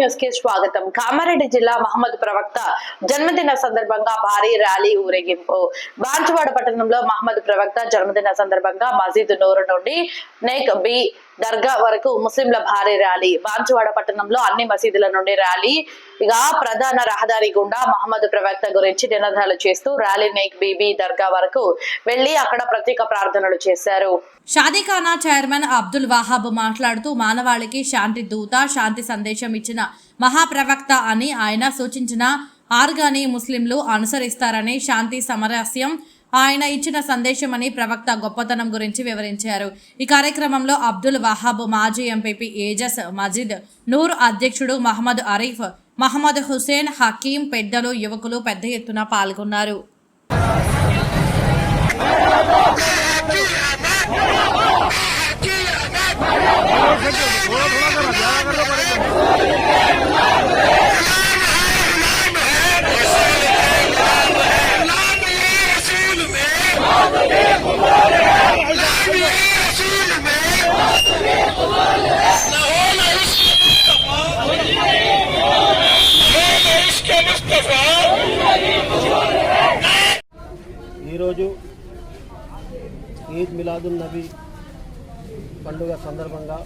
న్యూస్కి స్వాగతం. కామారెడ్డి జిల్లా మహమ్మద్ ప్రవక్త జన్మదిన సందర్భంగా భారీ ర్యాలీ ఊరేగింపు. బాన్సువాడ పట్టణంలో మహమ్మద్ ప్రవక్త జన్మదిన సందర్భంగా మసీద్ నూరు నుండి నేక్ బి దర్గా వరకు ముస్లింల భారీ ర్యాలీ. బాన్సువాడ పట్టణంలో అన్ని మసీదుల నుండి ర్యాలీ. ఇక ప్రధాన రహదారి గుండా మహమ్మద్ ప్రవక్త గురించి నినాదాలు చేస్తూ ర్యాలీ నేక్ బీబీ దర్గా వరకు వెళ్ళి అక్కడ ప్రత్యేక ప్రార్థనలు చేశారు. షాదీఖానా చైర్మన్ అబ్దుల్ వాహాబ్ మాట్లాడుతూ మానవాళికి శాంతి దూత శాంతి సందేశం ఇచ్చిన మహాప్రవక్త అని ఆయన సూచించిన ఆర్గాని ముస్లింలు అనుసరిస్తారని శాంతి సమరస్యం ఆయన ఇచ్చిన సందేశమని ప్రవక్త గొప్పతనం గురించి వివరించారు. ఈ కార్యక్రమంలో అబ్దుల్ వహాబ్ మాజీ ఎంపీపీ ఏజస్ మజీద్ నూర్ అధ్యక్షుడు మహమ్మద్ అరీఫ్ మహమ్మద్ హుసేన్ హకీం పెద్దలు యువకులు పెద్ద ఎత్తున పాల్గొన్నారు. ఈరోజు ఈద్ మిలాదున్ నబీ పండుగ సందర్భంగా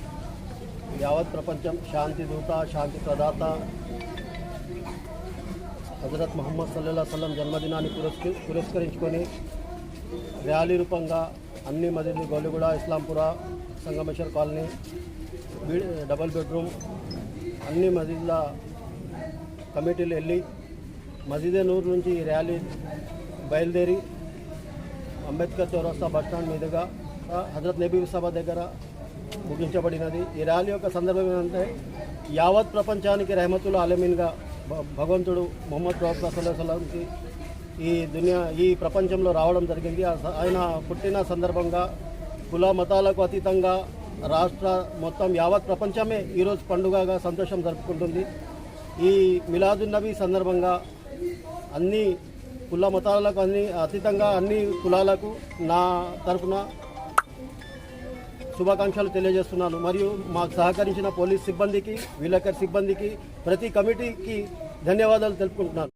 యావత్ ప్రపంచం శాంతి దూత శాంతి ప్రదాత హజరత్ మహమ్మద్ సల్లా సల్లం జన్మదినాన్ని పురస్క పురస్కరించుకొని ర్యాలీ రూపంగా అన్ని మసీదులు Goliguda Islampura Sangameshwar colony B- double bedroom అన్ని మసీదుల కమిటీలు వెళ్ళి మసీదే నూరు నుంచి ఈ ర్యాలీ బయలుదేరి అంబేద్కర్ చౌరస్తా బస్టాండ్ మీదుగా హజరత్ నబీ సభ దగ్గర ముగించబడినది. ఈ ర్యాలీ యొక్క సందర్భం ఏంటంటే యావత్ ప్రపంచానికి రెహమతుల్ ఆలమీన్గా భ- భగవంతుడు మొహమ్మద్ ప్రవక్త సల్లాహంకి ఈ దునియా ఈ ప్రపంచంలో రావడం జరిగింది. ఆయన పుట్టిన సందర్భంగా కుల మతాలకు అతీతంగా రాష్ట్ర మొత్తం యావత్ ప్రపంచమే ఈరోజు పండుగగా సంతోషం జరుపుకుంటుంది. ఈ మిలాదున్నబీ సందర్భంగా అన్ని కుల మతాలకు అన్ని అతీతంగా అన్ని కులాలకు నా తరఫున శుభాకాంక్షలు తెలియజేస్తున్నాను. మరియు మాకు సహకరించిన పోలీస్ సిబ్బందికి విలేకర్ సిబ్బందికి ప్రతి కమిటీకి ధన్యవాదాలు తెలుపుకుంటున్నాను.